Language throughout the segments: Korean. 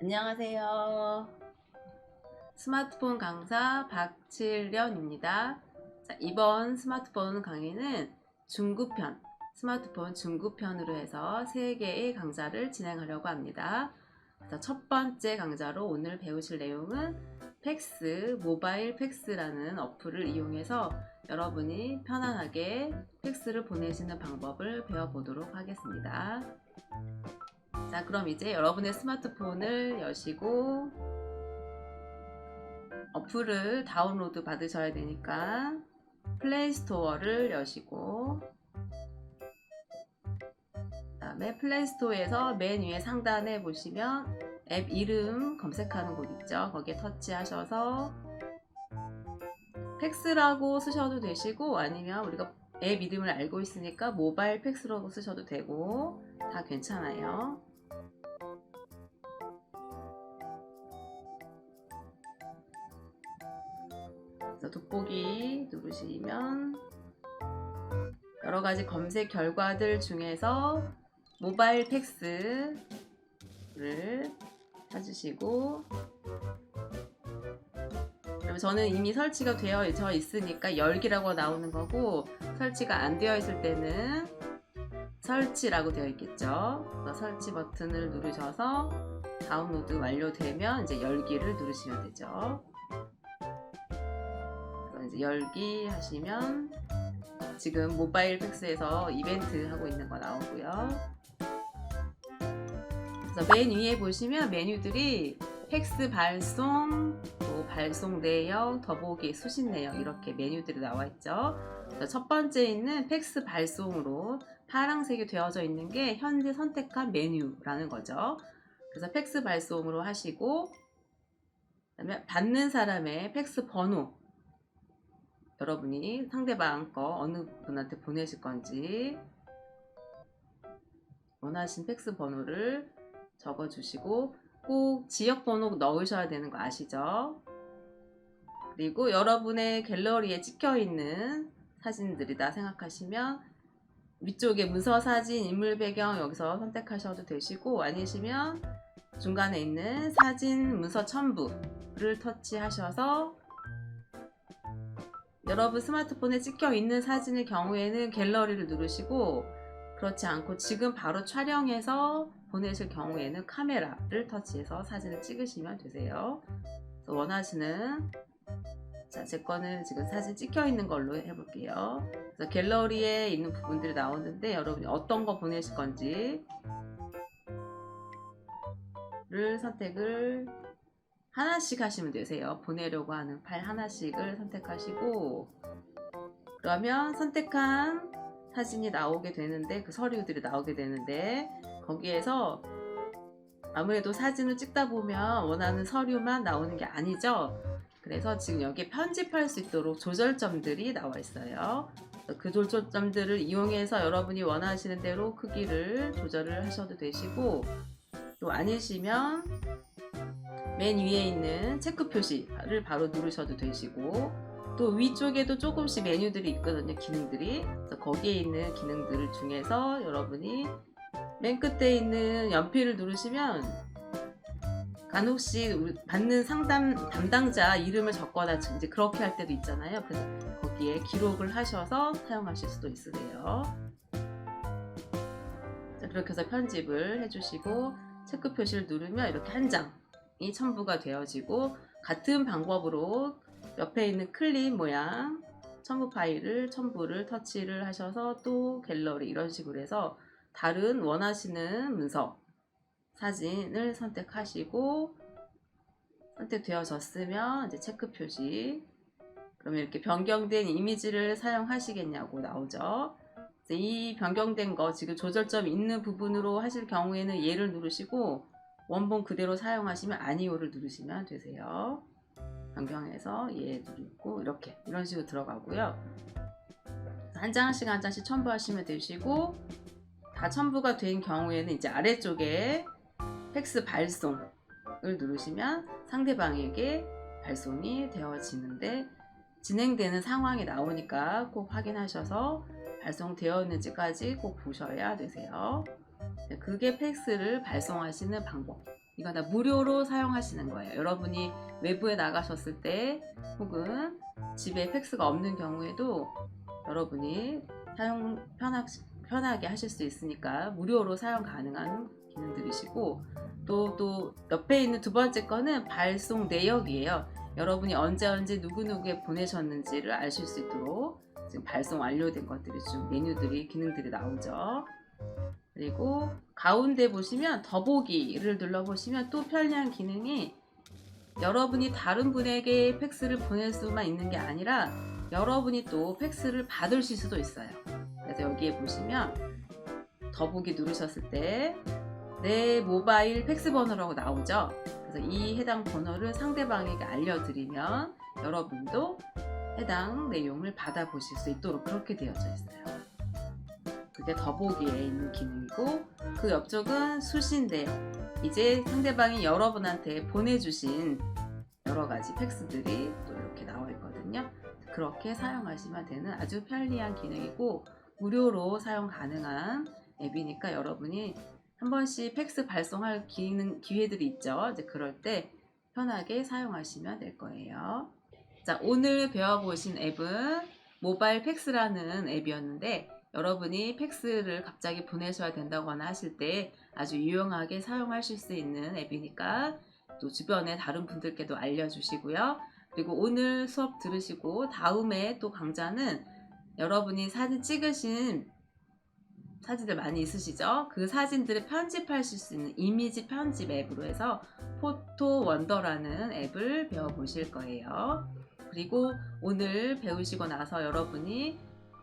안녕하세요. 스마트폰 강사 박칠련입니다. 자, 이번 스마트폰 강의는 중급편, 스마트폰 중급편으로 해서 3개의 강좌를 진행하려고 합니다. 자, 첫 번째 강좌로 오늘 배우실 내용은 팩스, 모바일 팩스라는 어플을 이용해서 여러분이 편안하게 팩스를 보내시는 방법을 배워보도록 하겠습니다. 자, 그럼 이제 여러분의 스마트폰을 여시고 어플을 다운로드 받으셔야 되니까 플레이 스토어를 여시고 그 다음에 플레이 스토어에서 맨 위에 상단에 보시면 앱 이름 검색하는 곳 있죠. 거기에 터치하셔서 팩스라고 쓰셔도 되시고 아니면 우리가 앱 이름을 알고 있으니까 모바일 팩스라고 쓰셔도 되고 다 괜찮아요. 돋보기 누르시면 여러 가지 검색 결과들 중에서 모바일 팩스를 찾으시고 저는 이미 설치가 되어 있으니까 열기라고 나오는 거고 설치가 안 되어 있을 때는 설치라고 되어 있겠죠. 설치 버튼을 누르셔서 다운로드 완료되면 이제 열기를 누르시면 되죠. 이제 열기 하시면 지금 모바일 팩스에서 이벤트 하고 있는 거 나오고요. 그래서 맨 위에 보시면 메뉴들이 팩스 발송, 또 발송 내역, 더보기, 수신 내역 이렇게 메뉴들이 나와 있죠. 첫 번째 있는 팩스 발송으로 파란색이 되어져 있는 게 현재 선택한 메뉴라는 거죠. 그래서 팩스 발송으로 하시고 그다음에 받는 사람의 팩스 번호 여러분이 상대방 거 어느 분한테 보내실 건지 원하신 팩스 번호를 적어 주시고 꼭 지역 번호 넣으셔야 되는 거 아시죠? 그리고 여러분의 갤러리에 찍혀 있는 사진들이다 생각하시면 위쪽에 문서 사진, 인물 배경 여기서 선택하셔도 되시고 아니시면 중간에 있는 사진 문서 첨부를 터치하셔서 여러분 스마트폰에 찍혀 있는 사진의 경우에는 갤러리를 누르시고 그렇지 않고 지금 바로 촬영해서 보내실 경우에는 카메라를 터치해서 사진을 찍으시면 되세요. 원하시는 자, 제 거는 지금 사진 찍혀 있는 걸로 해볼게요. 그래서 갤러리에 있는 부분들이 나오는데 여러분이 어떤 거 보내실 건지 를 선택을 하나씩 하시면 되세요. 보내려고 하는 파일 하나씩을 선택하시고 그러면 선택한 사진이 나오게 되는데 그 서류들이 나오게 되는데 거기에서 아무래도 사진을 찍다 보면 원하는 서류만 나오는 게 아니죠. 그래서 지금 여기 편집할 수 있도록 조절점들이 나와 있어요. 그 조절점들을 이용해서 여러분이 원하시는 대로 크기를 조절을 하셔도 되시고 또 아니시면 맨 위에 있는 체크 표시를 바로 누르셔도 되시고 또 위쪽에도 조금씩 메뉴들이 있거든요 기능들이. 거기에 있는 기능들 중에서 여러분이 맨 끝에 있는 연필을 누르시면 간혹씩 받는 상담 담당자 이름을 적거나 이제 그렇게 할 때도 있잖아요. 거기에 기록을 하셔서 사용하실 수도 있으세요. 자, 그렇게 해서 편집을 해주시고 체크 표시를 누르면 이렇게 한 장 이 첨부가 되어지고 같은 방법으로 옆에 있는 클립 모양 첨부 파일을 첨부를 터치를 하셔서 또 갤러리 이런 식으로 해서 다른 원하시는 문서 사진을 선택하시고 선택되어졌으면 이제 체크 표시 그러면 이렇게 변경된 이미지를 사용하시겠냐고 나오죠. 이 변경된 거 지금 조절점 있는 부분으로 하실 경우에는 얘를 누르시고 원본 그대로 사용하시면 아니오를 누르시면 되세요. 변경해서 얘 누르고 이렇게 이런 식으로 들어가고요. 한 장씩 한 장씩 첨부하시면 되시고 다 첨부가 된 경우에는 이제 아래쪽에 팩스 발송을 누르시면 상대방에게 발송이 되어지는데 진행되는 상황이 나오니까 꼭 확인하셔서 발송되었는지까지 꼭 보셔야 되세요. 그게 팩스를 발송하시는 방법. 이건 다 무료로 사용하시는 거예요. 여러분이 외부에 나가셨을 때 혹은 집에 팩스가 없는 경우에도 여러분이 사용 편하, 편하게 하실 수 있으니까 무료로 사용 가능한 기능들이시고 또, 또 옆에 있는 두 번째 거는 발송 내역이에요. 여러분이 언제 언제 누구누구에 보내셨는지를 아실 수 있도록 지금 발송 완료된 것들이 쭉 메뉴들이 기능들이 나오죠. 그리고 가운데 보시면 더보기를 눌러보시면 또 편리한 기능이 여러분이 다른 분에게 팩스를 보낼 수만 있는 게 아니라 여러분이 또 팩스를 받으실 수도 있어요. 그래서 여기에 보시면 더보기 누르셨을 때 내 모바일 팩스 번호라고 나오죠. 그래서 이 해당 번호를 상대방에게 알려드리면 여러분도 해당 내용을 받아보실 수 있도록 그렇게 되어져 있어요. 그게 더보기에 있는 기능이고 그 옆쪽은 수신대요. 이제 상대방이 여러분한테 보내주신 여러 가지 팩스들이 또 이렇게 나와 있거든요. 그렇게 사용하시면 되는 아주 편리한 기능이고 무료로 사용 가능한 앱이니까 여러분이 한 번씩 팩스 발송할 기능, 기회들이 있죠. 이제 그럴 때 편하게 사용하시면 될 거예요. 자, 오늘 배워보신 앱은 모바일 팩스라는 앱이었는데 여러분이 팩스를 갑자기 보내셔야 된다거나 하실 때 아주 유용하게 사용하실 수 있는 앱이니까 또 주변에 다른 분들께도 알려주시고요. 그리고 오늘 수업 들으시고 다음에 또 강좌는 여러분이 사진 찍으신 사진들 많이 있으시죠? 그 사진들을 편집하실 수 있는 이미지 편집 앱으로 해서 포토 원더라는 앱을 배워보실 거예요. 그리고 오늘 배우시고 나서 여러분이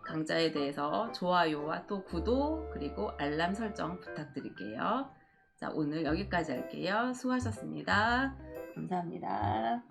강좌에 대해서 좋아요와 또 구독 그리고 알람 설정 부탁드릴게요. 자, 오늘 여기까지 할게요. 수고하셨습니다. 감사합니다.